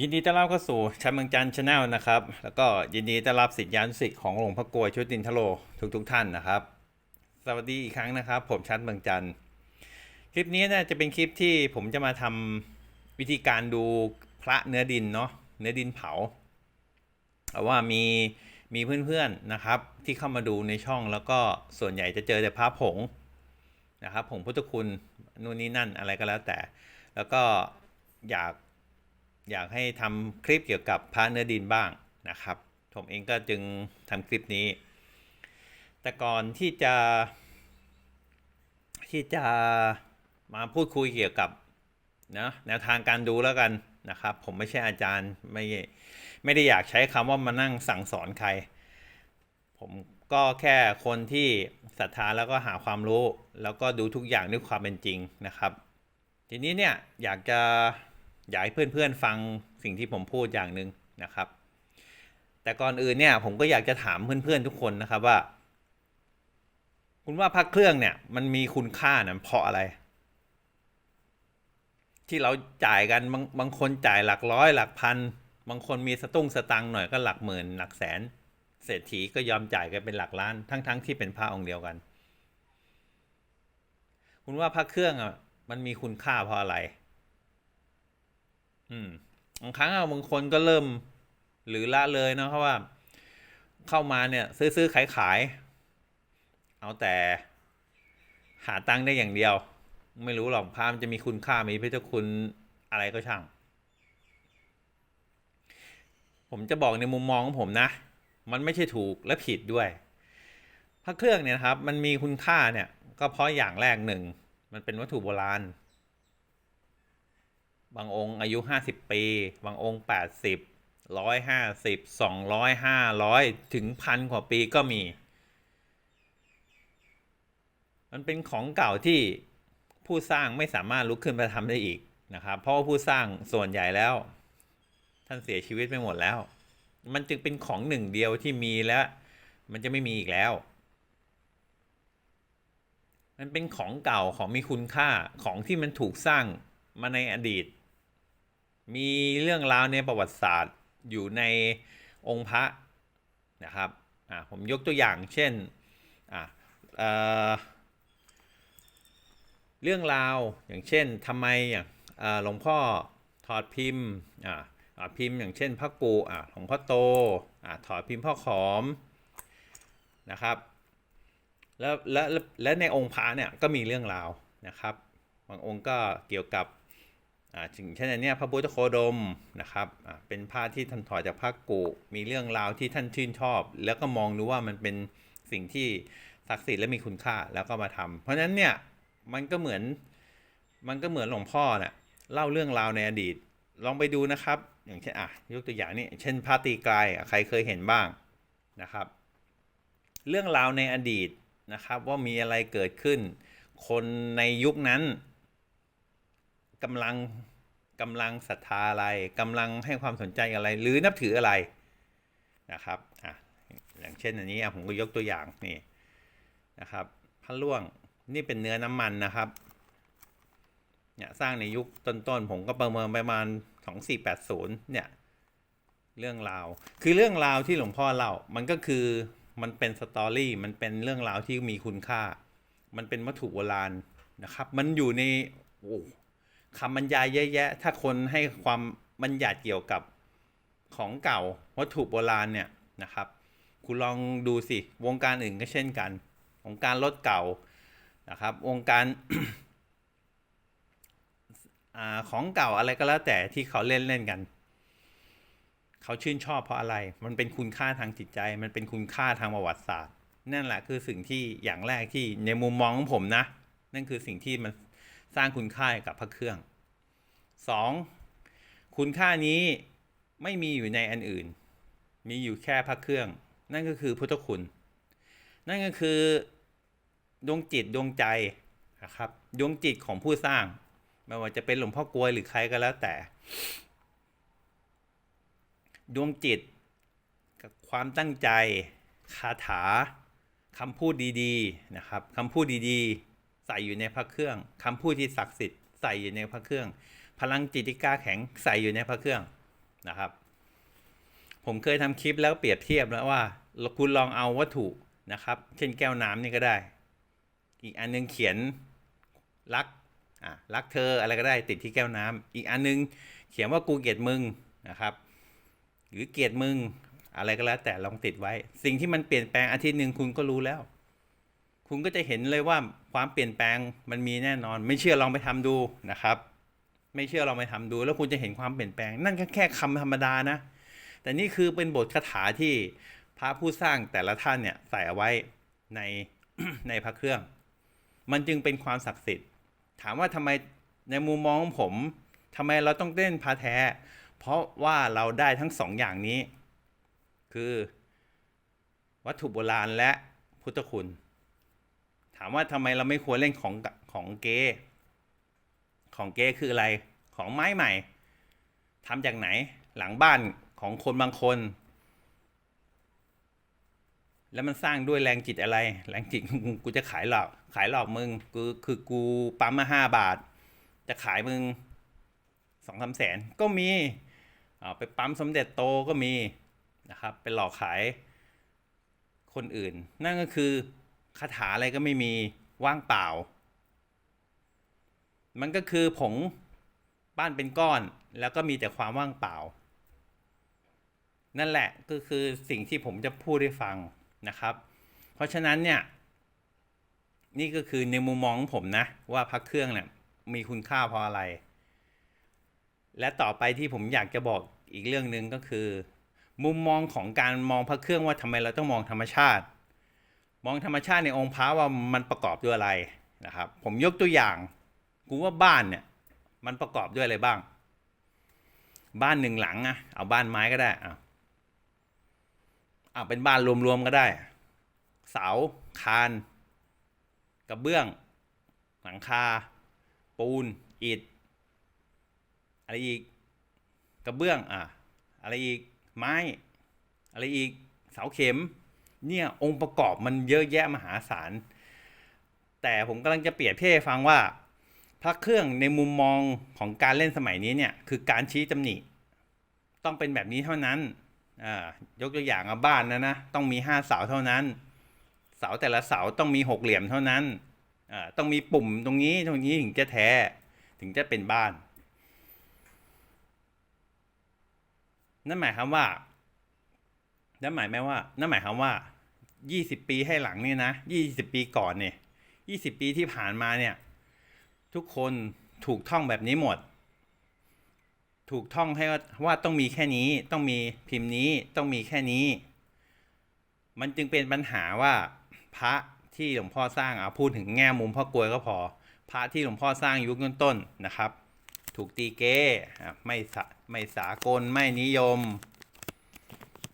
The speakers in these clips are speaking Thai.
ยินดีต้อนรับเข้าสู่ชัยเมืองจันทร์ชาแนลนะครับ แล้วก็ยินดีต้อนรับสิทธิยานุสิทธิ์ของหลวงพ่อกลวยชุตินทโลทุกทุกท่านนะครับ สวัสดีอีกครั้งนะครับ ผมชัดเมืองจันทร์คลิปนี้น่าจะเป็นคลิปที่ผมจะมาทำวิธีการดูพระเนื้อดินเนาะเนื้อดินเผาแต่ว่ามีมีเพื่อนๆนะครับ ที่เข้ามาดูในช่องแล้วก็ส่วนใหญ่จะเจอแต่พระผงนะครับผงพุทธคุณนู่นนี่นั่นอะไรก็แล้วแต่ แล้วก็อยาก อยากให้ทำคลิปเกี่ยวกับพระเนื้อดินบ้างนะครับ ผมเองก็จึงทำคลิปนี้ แต่ก่อนที่จะ ที่จะมาพูดคุยเกี่ยวกับนะแนวทางการดูแล้วกันนะครับ ผมไม่ใช่อาจารย์ไม่ไม่ได้อยากใช้คำว่ามานั่งสั่งสอนใคร ผมก็แค่คนที่ศรัทธาแล้วก็หาความรู้ แล้วก็ดูทุกอย่างด้วยความเป็นจริงนะครับ ทีนี้เนี่ยอยากจะ อยากให้เพื่อนๆฟังสิ่งที่ผมพูดอย่างหนึ่งนะครับ แต่ก่อนอื่นเนี่ยผมก็อยากจะถามเพื่อนๆทุกคนนะครับว่า คุณว่าพระเครื่องเนี่ย มันมีคุณค่านะเพราะอะไร ที่เราจ่ายกันบางบางคนจ่ายหลักร้อยหลักพันบางคนมีสตุ้งสตังหน่อยก็หลักหมื่นหลักแสน เศรษฐีก็ยอมจ่ายกันเป็นหลักล้าน ทั้งๆที่เป็นพระองค์เดียวกัน คุณว่าพระเครื่องอะมันมีคุณค่าเพราะอะไร อืมบางครั้งอะบางคนก็เริ่ม หรือละเลยเนาะเพราะว่า เข้ามาเนี่ย ซื้อซื้อขายขาย เอาแต่หาตังค์ได้อย่างเดียว ไม่รู้หรอกพระมันจะมีคุณค่ามีพระเจ้าคุณอะไรก็ช่าง ผมจะบอกในมุมมองของผมนะ มันไม่ใช่ถูกและผิดด้วยพระเครื่องเนี่ยครับ มันมีคุณค่าเนี่ย ก็เพราะอย่างแรกหนึ่ง มันเป็นวัตถุโบราณ บางองค์อายุห้าสิบปี บางองค์แปดสิบร้อยห้าสิบสองร้อยห้าร้อยถึงพันกว่าปีก็มี มันเป็นของเก่าที่ผู้สร้างไม่สามารถลุกขึ้นมาทำได้อีกนะครับ เพราะว่าผู้สร้างส่วนใหญ่แล้ว ท่านเสียชีวิตไปหมดแล้ว มันจึงเป็นของหนึ่งเดียวที่มีแล้ว มันจะไม่มีอีกแล้วมันเป็นของเก่าของมีคุณค่าของที่มันถูกสร้างมาในอดีต มีเรื่องราวในประวัติศาสตร์อยู่ในองค์พระนะครับอ่าผมยกตัวอย่างเช่นอ่าเอ่อเรื่องราวอย่างเช่นทำไมอย่างหลวงพ่อถอดพิมพ์อ่าพิมพ์อย่างเช่นพระกูอ่าหลวงพ่อโตอ่าถอดพิมพ์พ่อขอมนะครับแล้วและและในองค์พระเนี่ยก็มีเรื่องราวนะครับ บางองค์ก็เกี่ยวกับ ถึงเช่นอันเนี้ยพระพุทธโคดมนะครับอ่าเป็นผ้าที่ท่านถอดจากพระกุมีเรื่องราวที่ท่านชื่นชอบ แล้วก็มองดูว่ามันเป็นสิ่งที่ศักดิ์สิทธิ์และมีคุณค่าแล้วก็มาทำเพราะฉะนั้นเนี่ยมันก็เหมือนมันก็เหมือนหลวงพ่อเนี่ยเล่าเรื่องราวในอดีต ลองไปดูนะครับ อย่างเช่นอะยกตัวอย่างนี้เช่นพระตีกายใครเคยเห็นบ้างนะครับ เรื่องราวในอดีตนะครับว่ามีอะไรเกิดขึ้น คนในยุคนั้น กำลังกำลังศรัทธาอะไรกำลังให้ความสนใจอะไร หรือนับถืออะไรนะครับอะอย่างเช่นอันนี้ผมก็ยกตัวอย่างนี่นะครับพระล่วงนี่เป็นเนื้อน้ำมันนะครับเนี่ยสร้างในยุคต้นๆผมก็ประเมินประมาณ 2480 เนี่ย เรื่องราว คือเรื่องราวที่หลวงพ่อเล่ามันก็คือมันเป็นสตอรี่มันเป็นเรื่องราวที่มีคุณค่า มันเป็นวัตถุโบราณนะครับ มันอยู่ในโอ้ คำบรรยายเยอะแยะ ถ้าคนให้ความบัญญัติเกี่ยวกับของเก่าวัตถุโบราณเนี่ยนะครับ คุณลองดูสิ วงการอื่นก็เช่นกันวงการรถเก่านะครับ วงการอของเก่าอะไรก็แล้วแต่ที่เขาเล่นเล่นกัน เขาชื่นชอบเพราะอะไร มันเป็นคุณค่าทางจิตใจ มันเป็นคุณค่าทางประวัติศาสตร์ นั่นแหละคือสิ่งที่อย่างแรกที่ในมุมมองของผมนะ นั่นคือสิ่งที่มันสร้างคุณค่ากับพระเครื่อง สองคุณค่านี้ไม่มีอยู่ในอันอื่น มีอยู่แค่พระเครื่อง นั่นก็คือพุทธคุณ นั่นก็คือดวงจิตดวงใจนะครับดวงจิตของผู้สร้าง ไม่ว่าจะเป็นหลวงพ่อกลวยหรือใครก็แล้วแต่ ดวงจิตกับความตั้งใจคาถาคำพูดดีๆนะครับคำพูดดีๆ ใส่อยู่ในพระเครื่องคำพูดที่ศักดิ์สิทธิ์ใส่อยู่ในพระเครื่อง พลังจิตที่กล้าแข็งใส่อยู่ในพระเครื่องนะครับ ผมเคยทำคลิปแล้วเปรียบเทียบแล้วว่าคุณลองเอาวัตถุนะครับ เช่นแก้วน้ำนี่ก็ได้ อีกอันนึงเขียนรักอะรักเธออะไรก็ได้ติดที่แก้วน้ำอีกอันนึงเขียนว่ากูเกลียดมึงนะครับ หรือเกลียดมึงอะไรก็แล้วแต่ลองติดไว้ สิ่งที่มันเปลี่ยนแปลงอาทิตย์หนึ่งคุณก็รู้แล้ว คุณก็จะเห็นเลยว่าความเปลี่ยนแปลงมันมีแน่นอน ไม่เชื่อลองไปทำดูนะครับ ไม่เชื่อลองไปทำดู แล้วคุณจะเห็นความเปลี่ยนแปลง นั่นแค่คำธรรมดานะ แต่นี่คือเป็นบทคาถาที่พระผู้สร้างแต่ละท่านเนี่ยใส่เอาไว้ในในพระเครื่อง มันจึงเป็นความศักดิ์สิทธิ์ ถามว่าทำไมในมุมมองของผมทำไมเราต้องเล่นพระแท้ เพราะว่าเราได้ทั้งสองอย่างนี้ คือวัตถุโบราณและพุทธคุณ ถามว่าทำไมเราไม่ควรเล่นของของเก๊ ของเก๊คืออะไรของไม้ใหม่ทำจากไหนหลังบ้านของคนบางคน แล้วมันสร้างด้วยแรงจิตอะไร แรงจิตกูจะขายหลอกขายหลอกมึงกูคือกูปั๊มมาห้าบาท จะขายมึงสองสามแสนก็มีเอาไปปั๊มสมเด็จโตก็มีนะครับไปหลอกขายคนอื่น นั่นก็คือคาถาอะไรก็ไม่มีว่างเปล่า มันก็คือผงบ้านเป็นก้อน แล้วก็มีแต่ความว่างเปล่า นั่นแหละก็คือสิ่งที่ผมจะพูดให้ฟังนะครับ เพราะฉะนั้นเนี่ย นี่ก็คือในมุมมองของผมนะ ว่าพักเครื่องเนี่ยมีคุณค่าเพราะอะไร และต่อไปที่ผมอยากจะบอกอีกเรื่องหนึ่งก็คือ มุมมองของการมองพระเครื่องว่าทำไมเราต้องมองธรรมชาติ มองธรรมชาติในองค์พระว่ามันประกอบด้วยอะไรนะครับ ผมยกตัวอย่าง กูว่าบ้านเนี่ย มันประกอบด้วยอะไรบ้าง บ้านหนึ่งหลังอะเอาบ้านไม้ก็ได้อะเอาเป็นบ้านรวมๆก็ได้ เสาคานกระเบื้อง หลังคา ปูนอิฐอะไรอีกกระเบื้องอะอะไรอีกไม้ อะไรอีกเสาเข็ม เนี่ยองค์ประกอบมันเยอะแยะมหาศาลแต่ผมกำลังจะเปรียบเทียบฟังว่า พระเครื่องในมุมมองของการเล่นสมัยนี้เนี่ยคือการชี้ตำหนิ ต้องเป็นแบบนี้เท่านั้นอ่ายกตัวอย่างอะบ้านนะนะต้องมีห้าเสาเท่านั้น เสาแต่ละเสาต้องมีหกเหลี่ยมเท่านั้นอ่าต้องมีปุ่มตรงนี้ตรงนี้ถึงจะแท้ถึงจะเป็นบ้าน นั่นหมายความว่านั่นหมายไหมว่า นั่นหมายความว่ายี่สิบปีให้หลังเนี่ยนะยี่สิบปีก่อนเนี่ยยี่สิบปีที่ผ่านมาเนี่ย ทุกคนถูกท่องแบบนี้หมด ถูกท่องให้ว่าว่าต้องมีแค่นี้ ต้องมีพิมพ์นี้ ต้องมีแค่นี้ มันจึงเป็นปัญหาว่าพระที่หลวงพ่อสร้างเอะพูดถึงแง่มุมพ่อกลวยก็พอ พระที่หลวงพ่อสร้างยุคต้นๆนะครับ ถูกตีเก้ไม่สะไม่สากลไม่นิยม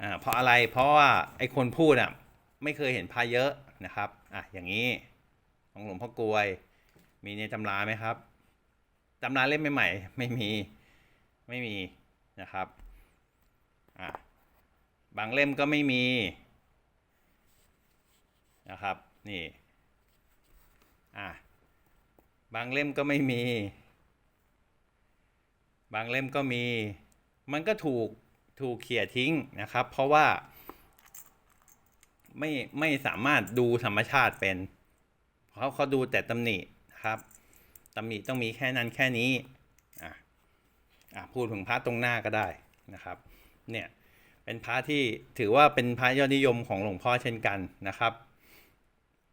อ่าเพราะอะไรเพราะว่าไอ้คนพูดอะไม่เคยเห็นพระเยอะนะครับอะอย่างนี้ของหลวงพ่อกลวย มีในตำราไหมครับตำราเล่มใหม่ๆไม่มีไม่มีนะครับอะบางเล่มก็ไม่มีนะครับนี่อะบางเล่มก็ไม่มี บางเล่มก็มี มันก็ถูกถูกเขี่ยทิ้งนะครับ เพราะว่าไม่ไม่สามารถดูธรรมชาติเป็น เพราะเขาดูแต่ตำหนิ นะครับตำหนิต้องมีแค่นั้นแค่นี้อะอะพูดถึงพระตรงหน้าก็ได้นะครับ เนี่ยเป็นพระที่ถือว่าเป็นพระยอดนิยมของหลวงพ่อเช่นกันนะครับ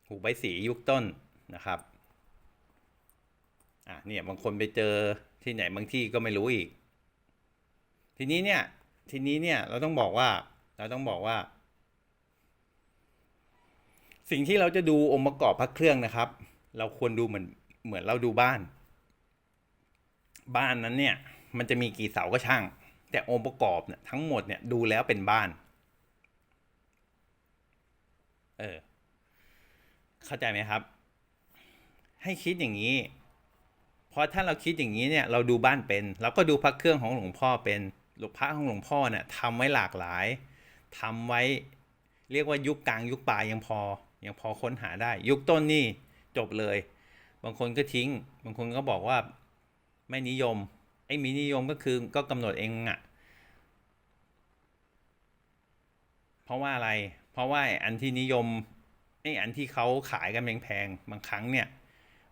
หูใบสียุคต้นนะครับอะเนี่ยบางคนไปเจอที่ไหนบางที่ก็ไม่รู้อีก ทีนี้เนี่ยทีนี้เนี่ยเราต้องบอกว่าเราต้องบอกว่า สิ่งที่เราจะดูองค์ประกอบพระเครื่องนะครับ เราควรดูเหมือน เหมือนเราดูบ้าน บ้านนั้นเนี่ย มันจะมีกี่เสาก็ช่าง แต่องค์ประกอบเนี่ยทั้งหมดเนี่ยดูแล้วเป็นบ้าน เออ เข้าใจไหมครับ ให้คิดอย่างนี้ เพราะถ้าเราคิดอย่างนี้เนี่ย เราดูบ้านเป็นเราก็ดูพระเครื่องของหลวงพ่อเป็นหลวงพระของหลวงพ่อเนี่ยทำไว้หลากหลายทำไว้เรียกว่ายุคกลางยุคปลายยังพอ ยังพอค้นหาได้ ยุคต้นนี่จบเลย บางคนก็ทิ้ง บางคนก็บอกว่าไม่นิยม ไอ้มีนิยมก็คือก็กำหนดเองอะเพราะว่าอะไร เพราะว่าอันที่นิยมไอ้อันที่เขาขายกันแพงๆบางครั้งเนี่ย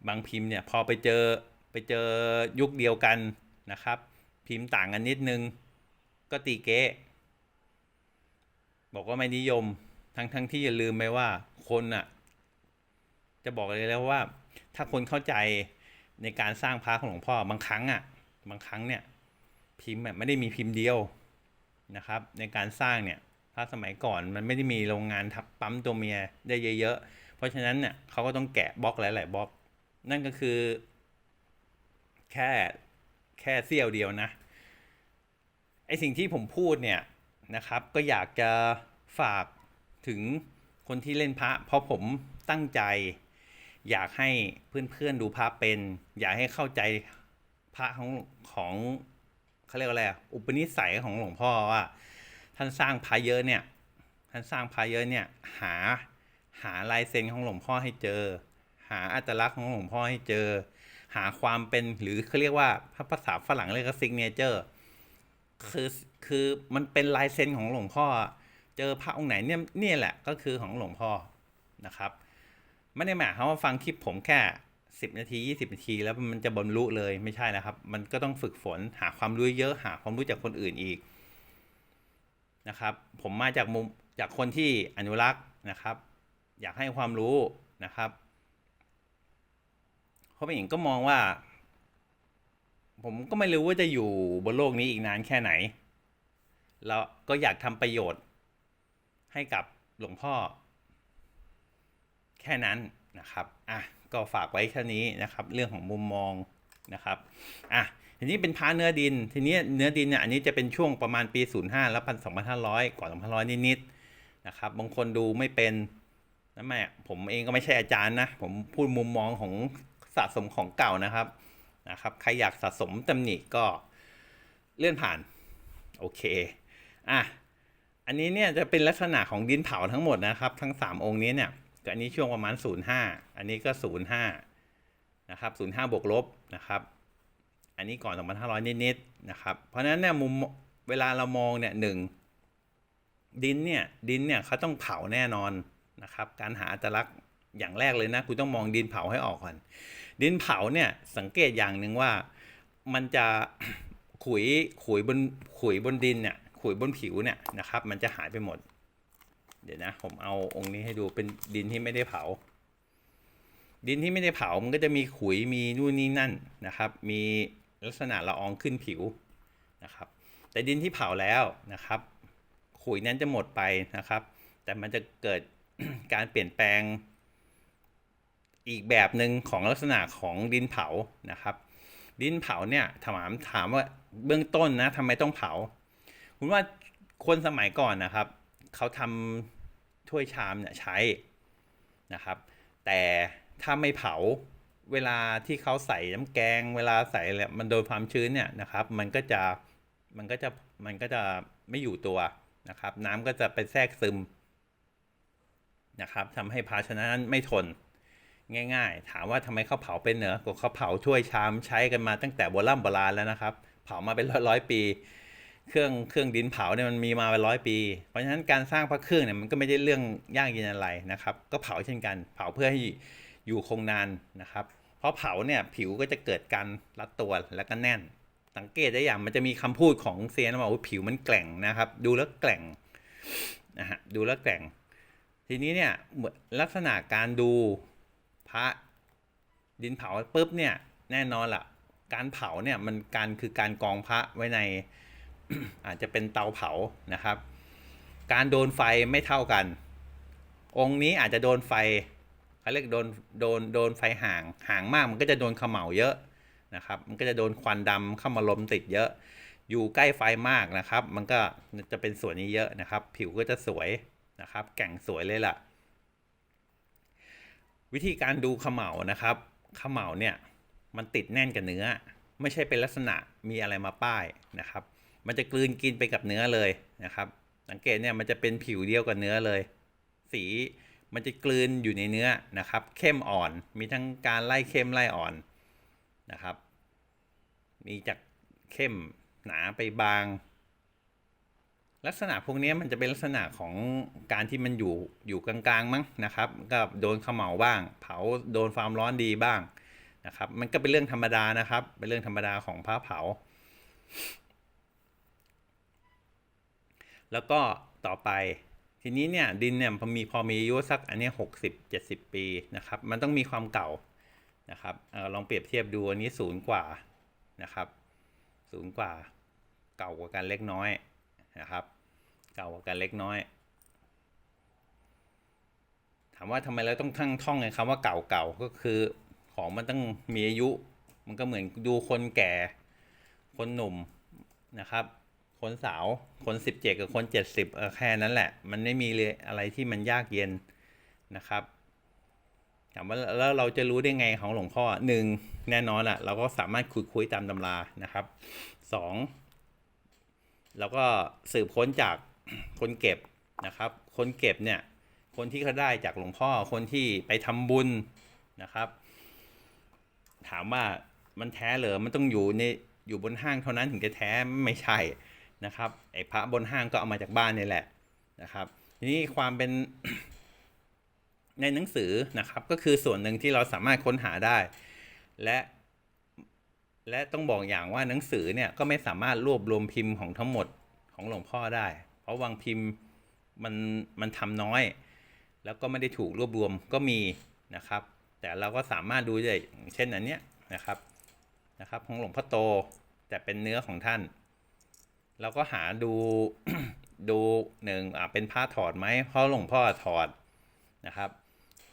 บางพิมพ์เนี่ยพอไปเจอไปเจอยุคเดียวกันนะครับ พิมพ์ต่างกันนิดนึง ก็ตีเก๊บอกว่าไม่นิยมทั้งทั้งที่อย่าลืมไปว่าคนอะ จะบอกเลยแล้วว่า ถ้าคนเข้าใจในการสร้างพระของหลวงพ่อบางครั้งอะบางครั้งเนี่ยพิมพ์ไม่ได้มีพิมพ์เดียวนะครับ ในการสร้างเนี่ยพระสมัยก่อนมันไม่ได้มีโรงงานทับปั๊มตัวเมียได้เยอะๆ เพราะฉะนั้นเนี่ยเขาก็ต้องแกะบล็อกหลายๆบล็อก นั่นก็คือ แค่แค่เสี้ยวเดียวนะไอสิ่งที่ผมพูดเนี่ยนะครับ ก็อยากจะฝากถึงคนที่เล่นพระ เพราะผมตั้งใจ อยากให้เพื่อนๆดูพระเป็น อยากให้เข้าใจพระของของเขาเรียกว่าอะไรอุปนิสัยของหลวงพ่อว่า ท่านสร้างพระเยอะเนี่ย ท่านสร้างพระเยอะเนี่ย หาหาลายเซ็นของหลวงพ่อให้เจอ หาอัตลักษณ์ของหลวงพ่อให้เจอ หาความเป็นหรือเขาเรียกว่าภาษาฝรั่งเรียกว่าซิกเนเจอร์คือคือมันเป็นลายเซ็นของหลวงพ่อ เจอพระองค์ไหนเนี่ยเนี่ยแหละก็คือของหลวงพ่อนะครับ ไม่ได้หมายความว่าฟังคลิปผมแค่10นาที20นาที แล้วมันจะบรรลุเลยไม่ใช่นะครับ มันก็ต้องฝึกฝนหาความรู้เยอะหาความรู้จากคนอื่นอีกนะครับ ผมมาจากมุมจากคนที่อนุรักษ์นะครับ อยากให้ความรู้นะครับเพราะเป็นอย่างก็มองว่า ผมก็ไม่รู้ว่าจะอยู่บนโลกนี้อีกนานแค่ไหน แล้วก็อยากทำประโยชน์ให้กับหลวงพ่อ แค่นั้นนะครับอะก็ฝากไว้แค่นี้นะครับ เรื่องของมุมมองนะครับอะทีนี้เป็นพาเนื้อดิน ทีนี้เนื้อดินเนี่ยอันนี้จะเป็นช่วงประมาณปี 05 แล้วพันสองพันห้าร้อยก่อนสองพันร้อยนิดๆนะครับบางคนดูไม่เป็นนั่นแม่ผมเองก็ไม่ใช่อาจารย์นะ ผมพูดมุมมองของสะสมของเก่านะครับนะครับ ใครอยากสะสมตำหนิก็เลื่อนผ่าน โอเคอะอันนี้เนี่ยจะเป็นลักษณะของดินเผาทั้งหมดนะครับ ทั้ง 3 องค์นี้เนี่ย ก็อันนี้ช่วงประมาณ 05 อันนี้ก็ 05 นะครับ 05 บวกลบนะครับ อันนี้ก่อน 2,500 นิดๆนะครับ เพราะฉะนั้นเนี่ยมุมเวลาเรามองเนี่ยหนึ่งดินเนี่ยดินเนี่ยเขาต้องเผาแน่นอนนะครับ การหาอัตลักษณ์อย่างแรกเลยนะคุณต้องมองดินเผาให้ออกก่อน ดินเผาเนี่ยสังเกตอย่างหนึ่งว่ามันจะขุยขุยบนขุยบนดินเนี่ยขุยบนผิวเนี่ยนะครับ มันจะหายไปหมด ดี๋ยวนะ ผมเอาองค์นี้ให้ดูเป็นดินที่ไม่ได้เผา ดินที่ไม่ได้เผา มันก็จะมีขุยมีนู่นนี่นั่นนะครับ มีลักษณะละอองขึ้นผิวนะครับ แต่ดินที่เผาแล้วนะครับ ขุยนั้นจะหมดไปนะครับ แต่มันจะเกิดการเปลี่ยนแปลงอีกแบบหนึ่งของลักษณะของดินเผานะครับ ดินเผาเนี่ยถามถามว่าเบื้องต้นนะทำไมต้องเผา คุณว่าคนสมัยก่อนนะครับ เขาทำ ถ้วยชามเนี่ยใช้นะครับ แต่ถ้าไม่เผาเวลาที่เขาใส่น้ำแกง เวลาใส่อะไรมันโดนความชื้นเนี่ยนะครับ มันก็จะมันก็จะมันก็จะไม่อยู่ตัวนะครับ น้ำก็จะไปแทรกซึมนะครับทำให้ภาชนะนั้นไม่ทน ง่าย ๆ ถามว่าทำไมเขาเผาเป็นเหรอก็เขาเผาถ้วยชามใช้กันมาตั้งแต่โบราณโบราณแล้วนะครับ เผามาเป็นร้อยร้อยปี เครื่องเครื่องดินเผาเนี่ยมันมีมาเป็นร้อยปี เพราะฉะนั้นการสร้างพระเครื่องเนี่ยมันก็ไม่ได้เรื่องยากเย็นอะไรนะครับ ก็เผาเช่นกัน เผาเพื่อให้อยู่คงนานนะครับ เพราะเผาเนี่ยผิวก็จะเกิดการรัดตัวแล้วก็แน่น สังเกตได้อย่างมันจะมีคำพูดของเซียนว่าผิวมันแกร่งนะครับ ดูแล้วแกร่งนะฮะดูแล้วแกร่ง ทีนี้เนี่ยลักษณะการดูพระดินเผาปุ๊บเนี่ยแน่นอนล่ะ การเผาเนี่ยมันการคือการกองพระไว้ใน อาจจะเป็นเตาเผานะครับ การโดนไฟไม่เท่ากัน องค์นี้อาจจะโดนไฟเขาเรียกโดนโดนโดนไฟห่างห่างมาก มันก็จะโดนเขม่าเยอะนะครับ มันก็จะโดนควันดำเข้ามาลมติดเยอะ อยู่ใกล้ไฟมากนะครับ มันก็จะเป็นส่วนนี้เยอะนะครับ ผิวก็จะสวยนะครับ แก่งสวยเลยล่ะ วิธีการดูเขม่านะครับเขม่าเนี่ยมันติดแน่นกับเนื้อ ไม่ใช่เป็นลักษณะมีอะไรมาป้ายนะครับ มันจะกลืนกินไปกับเนื้อเลยนะครับ สังเกตเนี่ยมันจะเป็นผิวเดียวกับเนื้อเลย สีมันจะกลืนอยู่ในเนื้อนะครับ เข้มอ่อน มีทั้งการไล่เข้มไล่อ่อนนะครับ มีจากเข้มหนาไปบาง ลักษณะพวกนี้มันจะเป็นลักษณะของการที่มันอยู่อยู่กลางๆมั้งนะครับ ก็โดนเขมเหลาบ้าง เผาโดนความร้อนดีบ้างนะครับ มันก็เป็นเรื่องธรรมดานะครับ เป็นเรื่องธรรมดาของพระเผา แล้วก็ต่อไปทีนี้เนี่ยดินเนี่ยพอมีพอมีอายุสักอันนี้หกสิบเจ็ดสิบปีนะครับมันต้องมีความเก่านะครับออลองเปรียบเทียบดูอันนี้ศูนย์กว่านะครับศูนย์กว่าเก่ากว่ากันเล็กน้อยนะครับ เก่ากว่ากันเล็กน้อย ถามว่าทำไมเราต้องทั้งท่องไงคำว่าเก่าเก่าก็คือของมันต้องมีอายุ มันก็เหมือนดูคนแก่คนหนุ่มนะครับ คนสาว คนสิบเจ็ดกับคนเจ็ดสิบแค่นั้นแหละ มันไม่มีเลยอะไรที่มันยากเย็นนะครับถามว่าแล้วเราจะรู้ได้ไงของหลวงพ่อหนึ่งแน่นอนอะเราก็สามารถคุยคุยตามตำรานะครับสองเราก็สืบค้นจากคนเก็บนะครับ คนเก็บเนี่ย คนที่เขาได้จากหลวงพ่อคนที่ไปทำบุญนะครับ ถามว่ามันแท้เหรอมันต้องอยู่ในอยู่บนห้างเท่านั้นถึงจะแท้ไม่ใช่ นะครับไอ้พระบนห้างก็เอามาจากบ้านนี่แหละนะครับ ทีนี้ความเป็นในหนังสือนะครับก็คือส่วนหนึ่งที่เราสามารถค้นหาได้ และและต้องบอกอย่างว่าหนังสือเนี่ยก็ไม่สามารถรวบรวมพิมพ์ของทั้งหมดของหลวงพ่อได้ เพราะวางพิมพ์มันมันทำน้อย แล้วก็ไม่ได้ถูกรวบรวมก็มีนะครับ แต่เราก็สามารถดูได้เช่นอันเนี้ยนะครับนะครับ ของหลวงพ่อโตแต่เป็นเนื้อของท่าน เราก็หาดูดูหนึ่งอ่าเป็นผ้าถอดไหมเพราะหลวงพ่อถอดนะครับ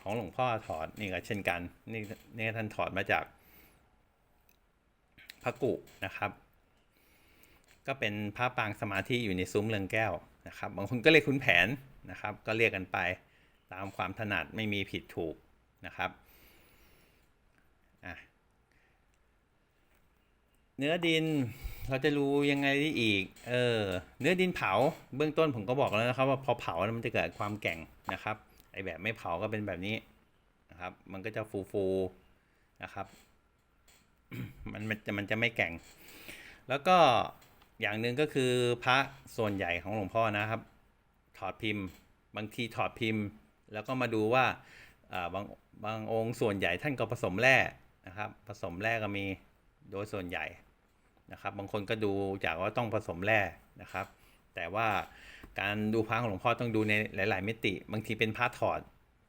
ของหลวงพ่อถอดนี่ก็เช่นกันนี่นี่ท่านถอดมาจากพระกุนะครับ ก็เป็นผ้าปางสมาธิอยู่ในซุ้มเรืองแก้วนะครับ บางคนก็เรียกคุณแผนนะครับ ก็เรียกกันไปตามความถนัดไม่มีผิดถูกนะครับเนื้อดิน เราจะรู้ยังไงได้อีก เออ เนื้อดินเผา เบื้องต้นผมก็บอกแล้วนะครับว่าพอเผาแล้วมันจะเกิดความแก่งนะครับ ไอแบบไม่เผาก็เป็นแบบนี้นะครับ มันก็จะฟูฟูๆนะครับ มันมันจะมันจะไม่แก่งแล้วก็อย่างหนึ่งก็คือพระส่วนใหญ่ของหลวงพ่อนะครับ ถอดพิมพ์ บางทีถอดพิมพ์ แล้วก็มาดูว่าอ่าบางบางองค์ส่วนใหญ่ท่านก็ผสมแร่นะครับ ผสมแร่ก็มีโดยส่วนใหญ่ นะครับ บางคนก็ดูจากว่าต้องผสมแร่นะครับ แต่ว่าการดูพระของหลวงพ่อต้องดูในหลาย ๆ มิติ บางทีเป็นพระถอด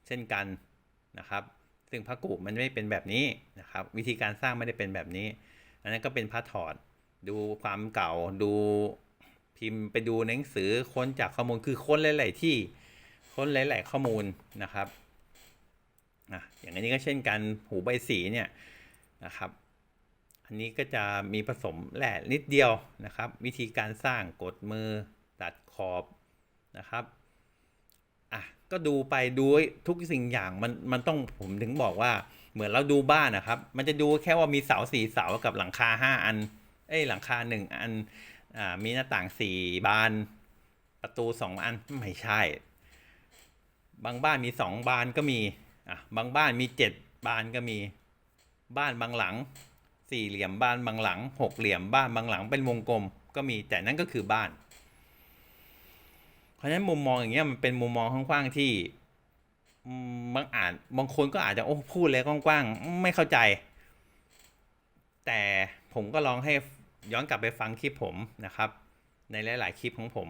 เช่นกันนะครับ ซึ่งพระกุมันไม่เป็นแบบนี้นะครับ วิธีการสร้างไม่ได้เป็นแบบนี้ อันนั้นก็เป็นพระถอดดูความเก่าดูพิมพ์ไปดูหนังสือค้นจากข้อมูลคือค้นหลาย ๆ ที่ค้นหลาย ๆ ข้อมูลนะครับอะอย่างนนี้ก็เช่นกันหูใบสีเนี่ยนะครับ อันนี้ก็จะมีผสมแร่นิดเดียวนะครับ วิธีการสร้างกดมือตัดขอบนะครับอะก็ดูไปดูทุกสิ่งอย่างมันมันต้องผมถึงบอกว่าเหมือนเราดูบ้านนะครับ มันจะดูแค่ว่ามีเสาสี่เสากับหลังคาห้าอันเอ้ยหลังคาหนึ่งอันอ่ามีหน้าต่างสี่บาน ประตูสองอันไม่ใช่ บางบ้านมีสองบานก็มีอะบางบ้านมีเจ็ดบานก็มี บ้านบางหลัง สี่เหลี่ยมบ้านบางหลังหกเหลี่ยมบ้านบางหลังเป็นวงกลมก็มีแต่นั่นก็คือบ้าน เพราะฉะนั้นมุมมองอย่างเงี้ยมันเป็นมุมมองกว้างๆที่บางอาจบางคนก็อาจจะโอ้พูดเลยกว้างๆไม่เข้าใจ แต่ผมก็ลองให้ย้อนกลับไปฟังคลิปผมนะครับ ในหลาย ๆ คลิปของผม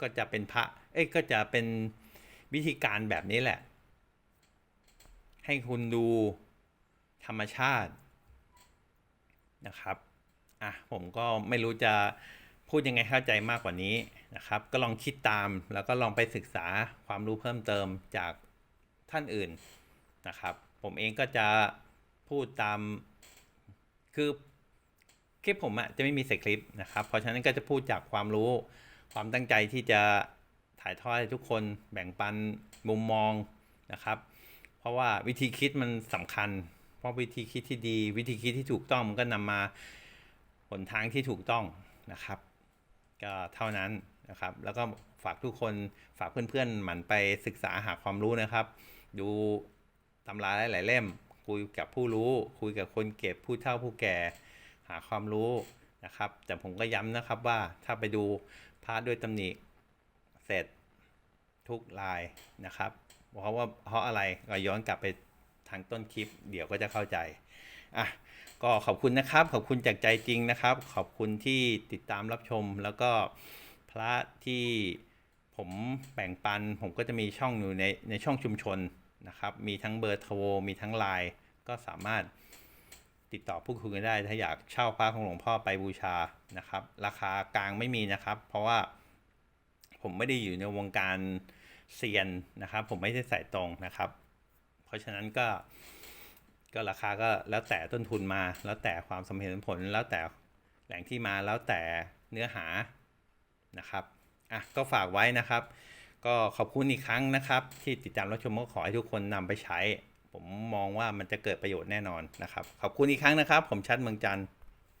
ก็จะเป็นพระเอ้ยก็จะเป็นวิธีการแบบนี้แหละ ให้คุณดูธรรมชาติ นะครับอะผมก็ไม่รู้จะพูดยังไงเข้าใจมากกว่านี้นะครับ ก็ลองคิดตามแล้วก็ลองไปศึกษาความรู้เพิ่มเติมจากท่านอื่นนะครับ ผมเองก็จะพูดตามคือคลิปผมอะจะไม่มีใส่คลิปนะครับ เพราะฉะนั้นก็จะพูดจากความรู้ ความตั้งใจที่จะถ่ายทอดให้ทุกคนแบ่งปันมุมมองนะครับ เพราะว่าวิธีคิดมันสำคัญ เพราะวิธีคิดที่ดี วิธีคิดที่ถูกต้องมันก็นำมาหนทางที่ถูกต้องนะครับ ก็เท่านั้นนะครับ แล้วก็ฝากทุกคนฝากเพื่อนๆหมั่นไปศึกษาหาความรู้นะครับ ดูตำราหลายๆเล่ม คุยกับผู้รู้ คุยกับคนเก็บผู้เฒ่าผู้แก่หาความรู้นะครับ แต่ผมก็ย้ำนะครับว่าถ้าไปดูพระด้วยตำหนิเสร็จทุกลายนะครับ เพราะว่าเพราะอะไรก็ย้อนกลับไป ทางต้นคลิป เดี๋ยวก็จะเข้าใจอะก็ขอบคุณนะครับ ขอบคุณจากใจจริงนะครับ ขอบคุณที่ติดตามรับชม แล้วก็พระที่ผมแบ่งปัน ผมก็จะมีช่องอยู่ในในช่องชุมชนนะครับ มีทั้งเบอร์โทรมีทั้งไลน์ก็สามารถติดต่อพูดคุยกันได้ ถ้าอยากเช่าพระของหลวงพ่อไปบูชานะครับ ราคากลางไม่มีนะครับ เพราะว่าผมไม่ได้อยู่ในวงการเซียนนะครับ ผมไม่ได้ใส่ตรงนะครับ ราะฉะนั้นก็ก็ราคาก็แล้วแต่ต้นทุนมา แล้วแต่ความสมเหตุสมผล แล้วแต่แหล่งที่มาแล้วแต่เนื้อหานะครับอะก็ฝากไว้นะครับ ก็ขอบคุณอีกครั้งนะครับ ที่ติดตามรับชมก็ขอให้ทุกคนนำไปใช้ ผมมองว่ามันจะเกิดประโยชน์แน่นอนนะครับ ขอบคุณอีกครั้งนะครับ ผมชัดเมืองจันทร์